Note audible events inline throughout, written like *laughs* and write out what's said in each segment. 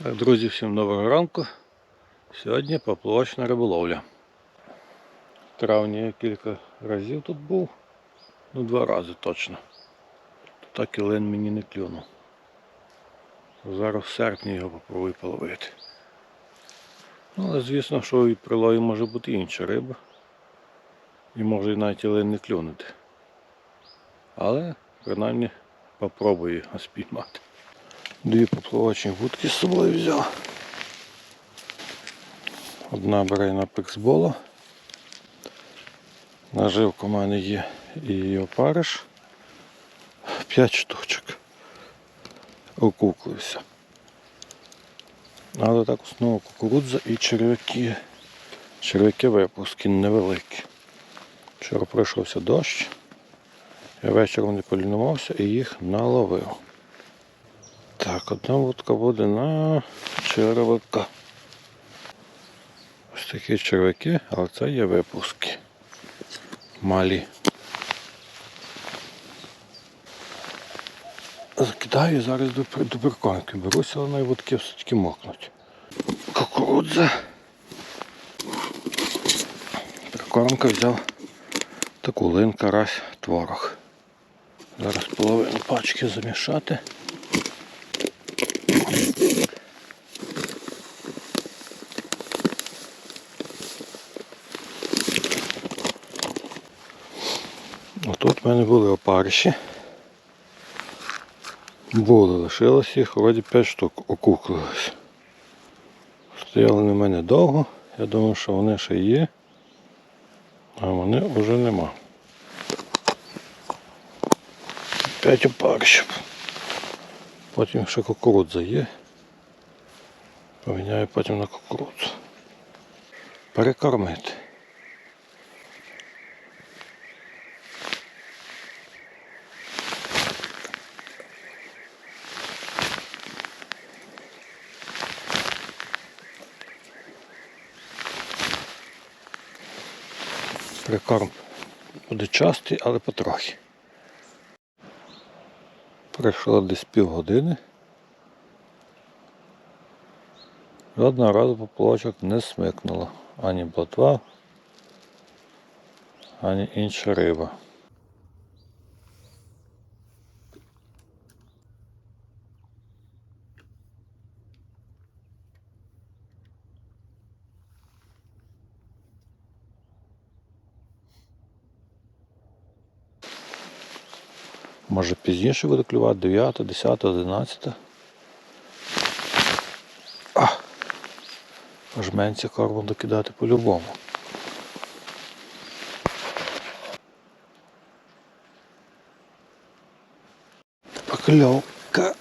Друзі, всім доброго ранку. Сьогодні поплавочна риболовля. В травні я кілька разів тут був. Ну, два рази точно. Так і лин мені не клюнув. Зараз в серпні його попробую половити. Ну, але звісно, що і при лові може бути інша риба. І може і навіть і лин не клюнути. Але принаймні попробую його спіймати. Дві поплавочні вудки з собою взяв. Одна бере на пиксбола. Наживка в мене є і опариш. П'ять штучок. Окуклився. Але так основа кукурудза і черв'яки. Черв'яки випуски невеликі. Вчора пройшовся дощ. Я вечором не полінувався і їх наловив. Так, одна вудка буде на червака. Ось такі червяки, але це є випуски. Малі. Закидаю зараз до, до прикормки беруся, але вудки все-таки мокнуть. Кукурудза. Прикормка взяв таку лин, карась, творог. Зараз половину пачки замішати. Отут в мене були опариші. Були, лишилось їх, вроді 5 штук окуклилось. Стояли на мене довго, я думав, що вони ще є, а вони вже нема. П'ять опаришів. Потім ще кукурудза є. Поміняю потім на кукурудзу. Перекормити. Прикорм буде частий, але потрохи. Пройшло десь півгодини. Жодного разу поплавочок не смикнуло. Ані ботва, ані інша риба. Може пізніше буде клювати 9, 10, 11. А! менше корму докидати по-любому. Покльовка.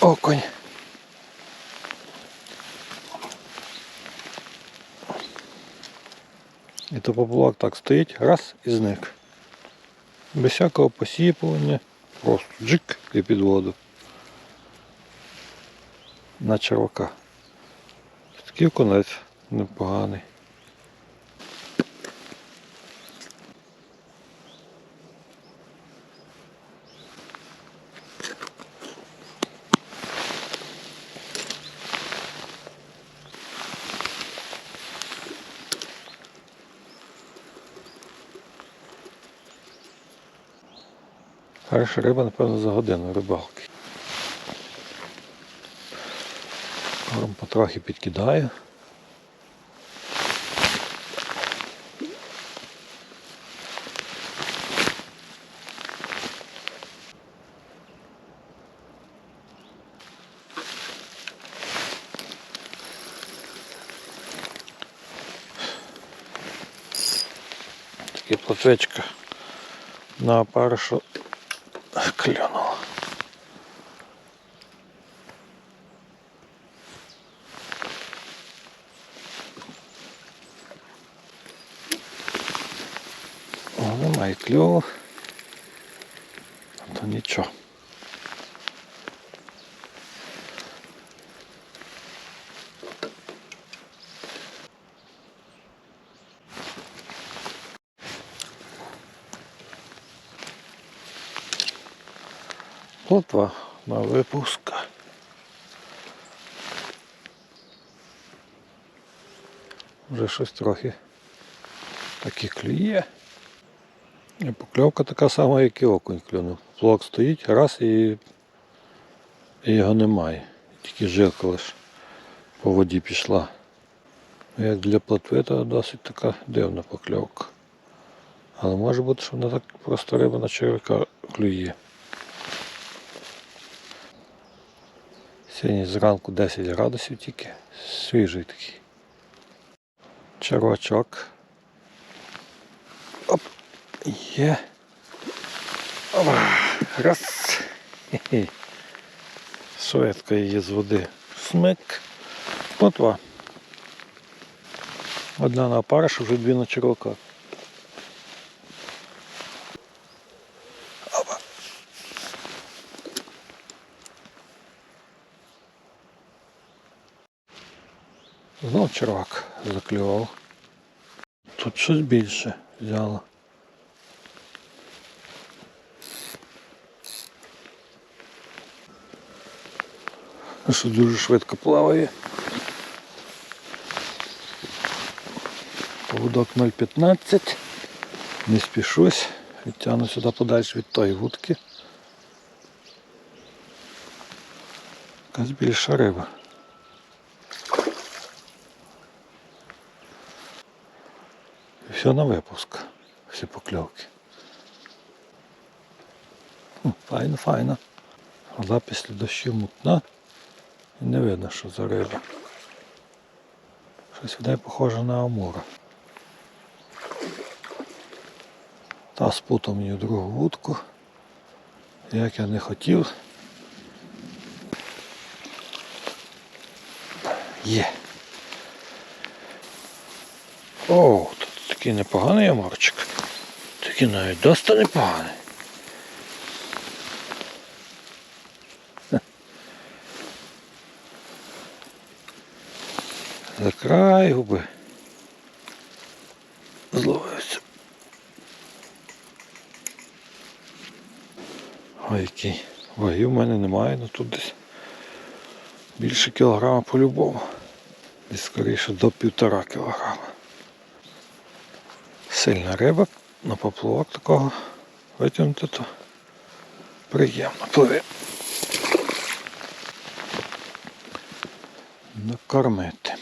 Окунь. І то поплавок так стоїть, раз і зник. Без всякого посіпування, просто джик і під воду. На червака. Такий конець непоганий. Перша риба, напевно, за годину рибалки. Корм потрохи підкидаю. Такі платвечка на опаришу клюнуло. Немає кльову. 102 на випуск. Вже щось трохи такі клює. І покльовка така сама, як і окунь клюнув. Плок стоїть, раз і і його немає. Тільки жилка лише по воді пішла. Як для плотви, то досить така дивна покльовка. Але може бути, що вона так просто риба на червяка клює. Сьогодні зранку 10 градусів тільки. Свіжий такий. Червачок. Оп. Є. Опа. Раз. *laughs* Швидко її з води. Смик. Плотва. Одна на опариш, вже дві на червака. Знов червак заклював. Тут щось більше взяло. Що дуже швидко плаває. Поводок 0,15. Не спішусь. Відтягну сюди подальше від тої вудки. Якась більша риба. Все на випуск. Всі покльовки. Файно, файно. Вода після дощів мутна. І не видно, що за риба. Щось вода похоже на амура. Та спутав мені другу вудку. Як я не хотів. Є. О, тут такий непоганий яморчик. Такий навіть доста непоганий. За край губи. Зловився. Ой, який. Ваги в мене немає, ну тут десь більше кілограма по-любому. Десь скоріше до півтора кілограма. Сильна риба, на поплавок такого витягнути, то приємно пливе. Накормити.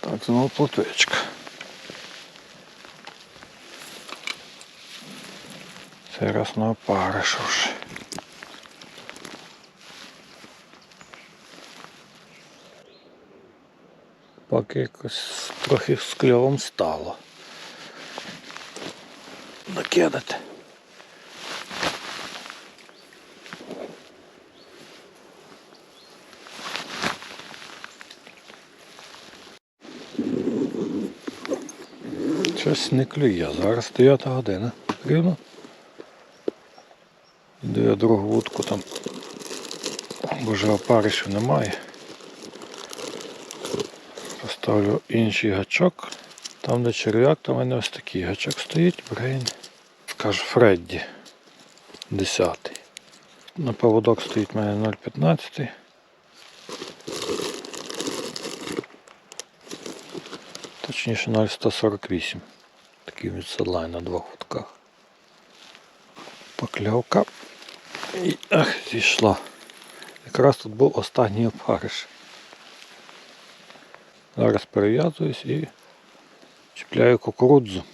Так, знову плотвичка. На опаришу вже. Поки якось трохи з кльовом стало. Накидати. Щось не клює. Зараз 9 година. Рівно. Іду я другу вудку там. Бо вже опаришів немає. Поставлю інший гачок. Там де черв'як, там у мене ось такий гачок стоїть, брейн. Скажу Фредді. 10. На поводок стоїть у мене 0,15. Точніше 0,148. Такий від седлай на двох вудках. Покльовка. І ах, зійшла. Якраз тут був останній опариш. Зараз перев'язуюсь і чіпляю кукурудзу.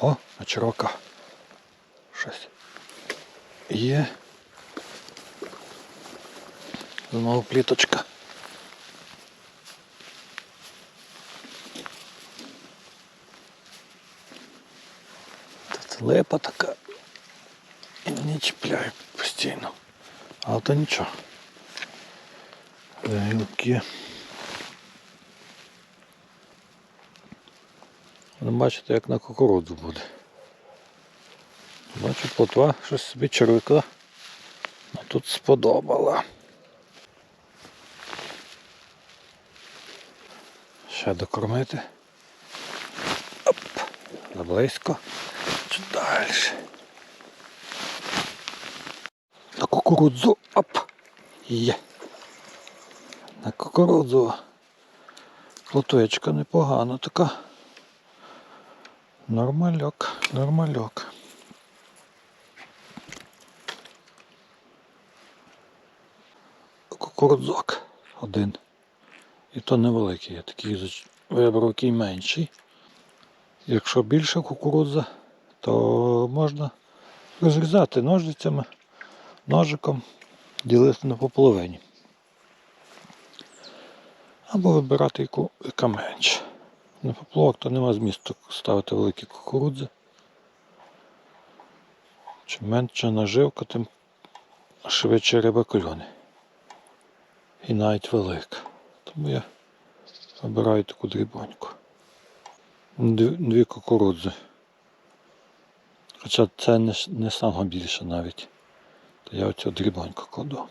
О, на червака. Щось. Є. Знову пліточка. Тут липа така. І не чіпляю постійно. Але то нічого. Гілки. Ну, бачите, як на кукурудзу буде. Бачу, плотва щось собі червикла. А тут сподобала. Ще докормити. Оп, заблизько. Чуть далі. На кукурудзу. Оп. Є. На кукурудзу. Плотвичка непогана така. Нормальок, нормальок. Кукурудзок один. І то невеликий, я такий вибрав який менший. Якщо більше кукурудза, то можна розрізати ножицями, ножиком, ділити на пополовині. Або вибирати яку, яка менша. На поплавок то нема змісту ставити великі кукурудзи. Чим менша наживка, тим швидше риба клюне. І навіть велика. Тому я вибираю таку дрібоньку. Дві кукурудзи. Хоча це не, не саме більше навіть. То я оцю дрібоньку кладу.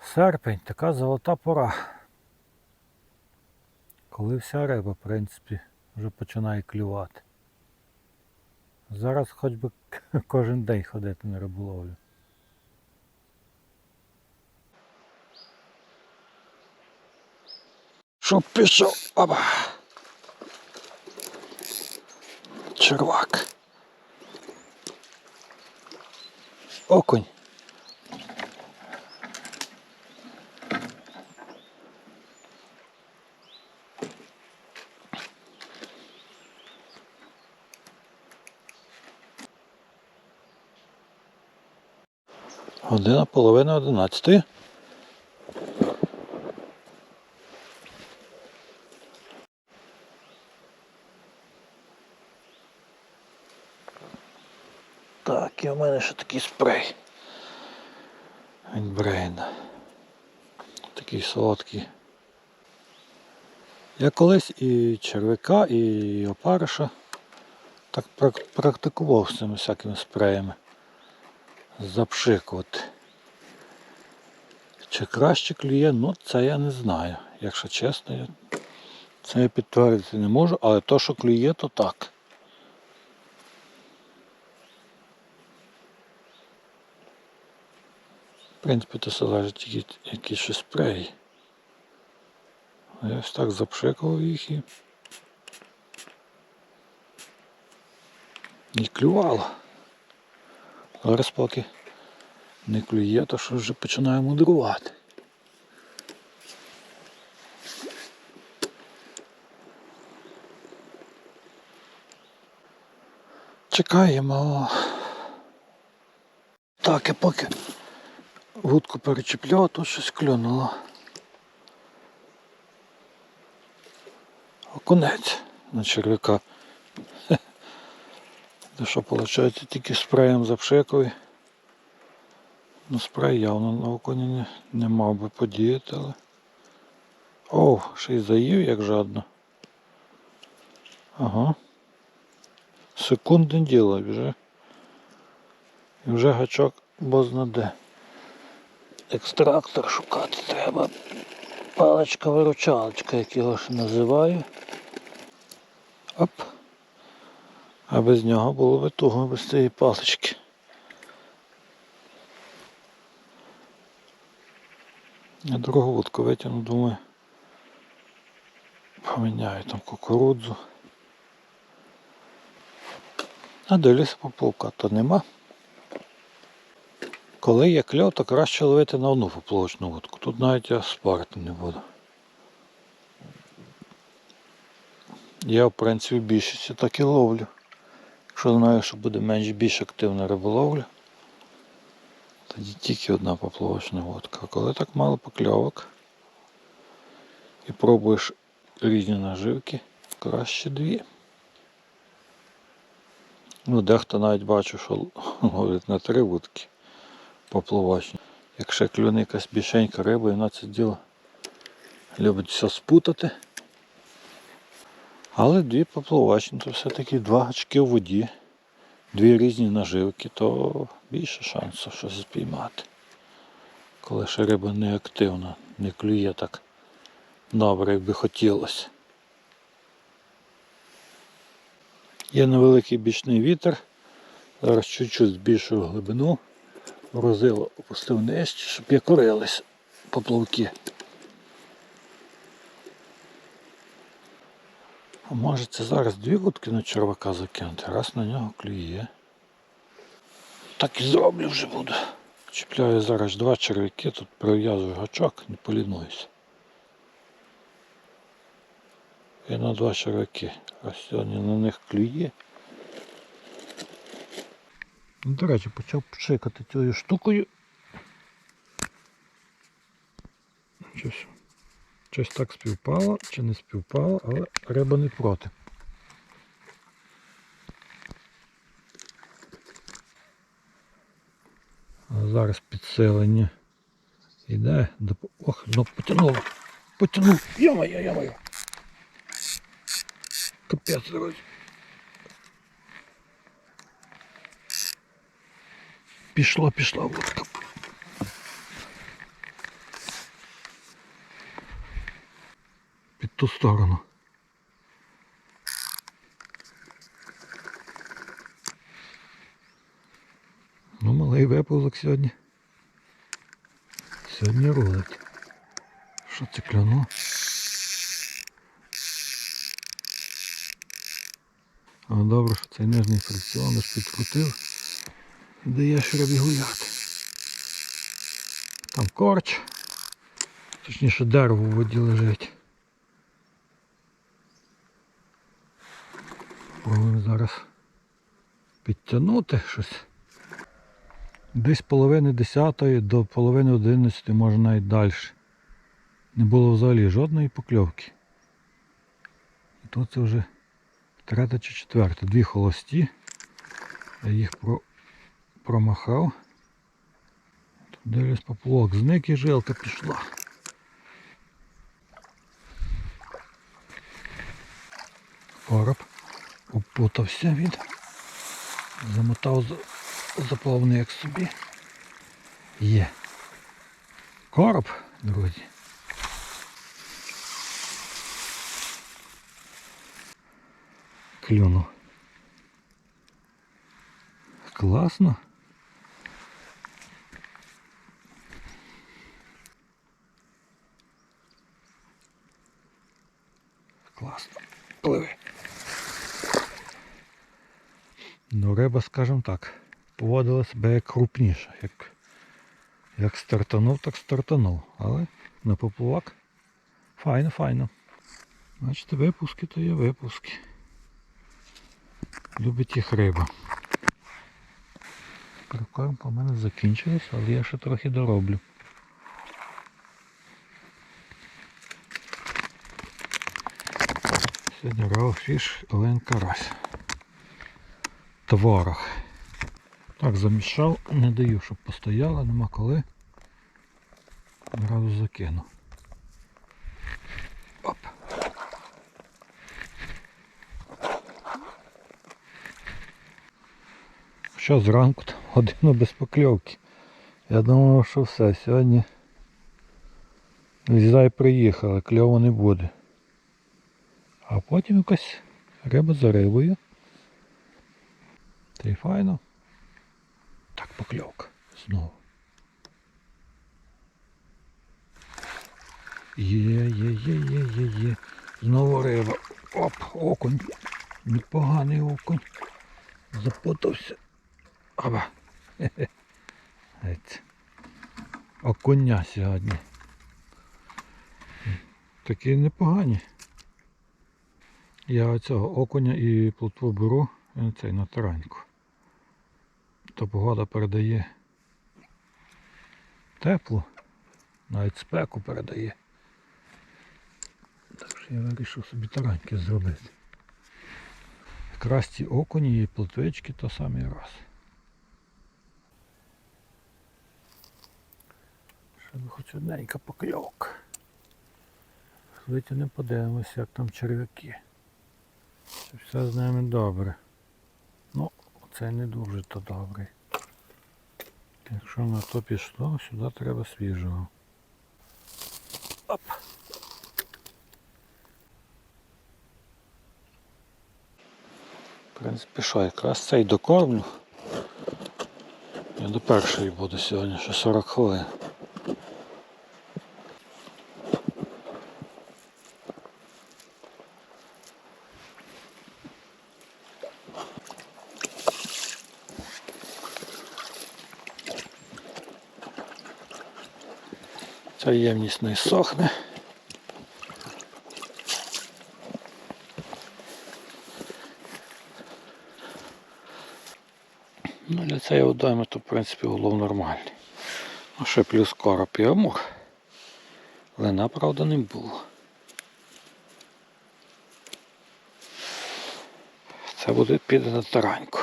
Серпень така золота пора. Коли вся риба, в принципі, вже починає клювати. Зараз хоч би *laughs* кожен день ходити на риболовлю. Щоб пішов. Опа. Червак. Окунь. Година половина одинадцятої. Так, і в мене ще такий спрей. Від Брейна. Такий солодкий. Я колись і червяка, і опариша так практикував з цими всякими спреями. Запшикувати. Чи краще клює, ну це я не знаю. Якщо чесно, я це я підтвердити не можу, але то, що клює, то так. Принципі, то залежить які, які ще спреї. Я ось так запшикував їх і. І клювало. Зараз поки не клює, то що вже починає мудрувати. Чекаємо. Так, я поки вудку перечіпляв, то щось клюнуло. Окунець на черв'яка. *laughs* Це що, виходить, тільки спреєм запшикав. Ну, спрей явно на окуні не, не мав би подіяти, але. О, ще й заїв як жадно. Ага. Секундне діло вже. І вже гачок бознаде. Екстрактор шукати треба. Паличка-виручалочка, як його ж називаю. Оп. А без нього було би туго без цієї палички. Я другу вудку витягну, думаю. Поміняю там кукурудзу. А дивлюся поплавка, то нема. Коли є кльов, то краще ловити на одну поплавочну вудку. Тут навіть я спарити не буду. Я, в принципі, в більшості так і ловлю. Якщо знаю, що буде менш більш активна риболовля, тоді тільки одна поплавочна вудка. А коли так мало покльовок і пробуєш різні наживки, краще дві. Ну, дехто навіть бачу, що ловить на три вудки поплавочні. Якщо клюне якась більшенька риба, вона це діло Любить все спутати. Але дві поплавочні, то все-таки два гачки в воді, дві різні наживки, то більше шансу щось спіймати. Коли ще риба не активна, не клює так добре, як би хотілося. Є невеликий бічний вітер. Зараз чуть-чуть збільшую глибину. Розило опустив нижче, щоб якорились поплавки. А може це зараз дві вудки на червака закинути, раз на нього клює. Так і зроблю вже буду. Чіпляю зараз два червяки, тут прив'язую гачок, не полінуюся. І на два червяки. А сьогодні на них клює. Ну, До речі, почав пшикати цією штукою. Щось, щось так співпало, чи не співпало, але риба не проти. А зараз підсилення іде. доп- Ох, ну потягнуло. Потягнув. Йо-моє, йо-моє. Капець, друзі. Пішла, пішла водка. Під ту сторону. Ну, малий виповзок сьогодні. Сьогодні рулить. Що це кляну? А добре, що цей нижній фрикціон аж підкрутив. І дає рибі гуляти. Там корч. Точніше дерево в воді лежить. Пробуємо зараз підтягнути щось. Десь половини десятої до половини одинадцятої, може навіть далі. Не було взагалі жодної покльовки. І тут це вже третя чи четверта. Дві холості. Я їх. Промахав. Тут дивлюсь поплавок. Зник і жилка пішла. Короб упутався він. Замотав за заплавник собі. Є. Короб, друзі. Клюнув. Класно. Пливи. Ну, риба, скажімо так, поводила себе як крупніша. Як, як стартанув, так стартанув. Але на поплавок файно, файно. Значить, випуски то є випуски. Любить їх риба. Прикорм по мене закінчилось, але я ще трохи дороблю. Сьогодні raw fish, Олен Карась. Творог. Так, замішав, не даю, щоб постояла, нема коли. Одразу закину. Оп. Що зранку там *laughs* годину без покльовки. Я думав, що все, сьогодні Зай приїхали, кльово не буде. А потім якась риба за рибою. Та й файно. Так, покльовка. Знову. Є, є, є, є, є, є. Знову риба. Оп, окунь. Непоганий окунь. Запутався. Аба. Геть. Окуня сьогодні. Такі непогані. Я цього окуня і плотву беру і цей на тараньку. То погода передає тепло, навіть спеку передає. Так що я вирішив собі тараньки зробити. Якраз ці окуні і плотвички то самий раз. Ще би хоч одненька покльовка. витягнемо, подивимося, як там черв'яки. Все з ними добре. Це не дуже то добрий. Якщо на то пішло, сюди треба свіжого. Оп. В принципі, що, якраз цей докормлю. Я до першої буду сьогодні, ще 40 хвилин. Ця ємність не сохне. Ну, для водойми то в принципі улов нормальний. Ну ще плюс короб і амур. Лина, правда, не було. Це буде піде на тараньку.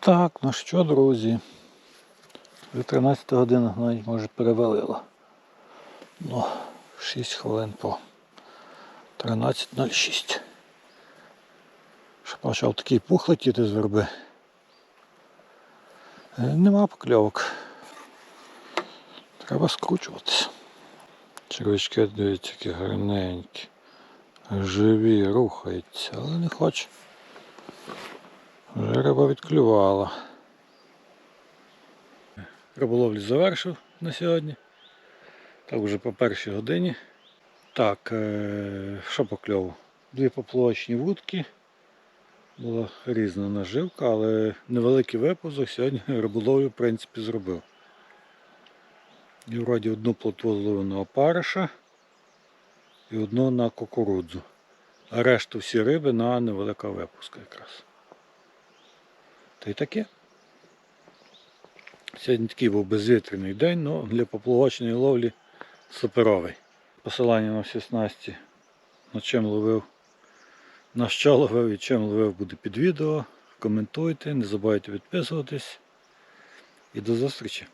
Так, ну що, друзі? Вже 13 година навіть може перевалило. Ну, 6 хвилин по 13.06. Ще почав такий пух летіти з верби. Е, Нема покльовок. Треба скручуватися. Червячки, дивіться, які гарненькі. Живі, рухаються, але не хоче. Вже риба відклювала. Риболовлю завершив на сьогодні. Так вже по першій годині. Так, е, що по кльову? Дві поплавочні вудки. Була різна наживка, але невеликий випуск сьогодні *laughs* риболовлю в принципі зробив. І вроді одну плотву на опариша і одну на кукурудзу. А решту всі риби на невелика випуска якраз. Та й таке. Сьогодні такий був безвітряний день, але для поплавочної ловлі суперовий. Посилання на всі снасті, на чим ловив, на що ловив і чим ловив буде під відео. Коментуйте, не забувайте підписуватись. І до зустрічі!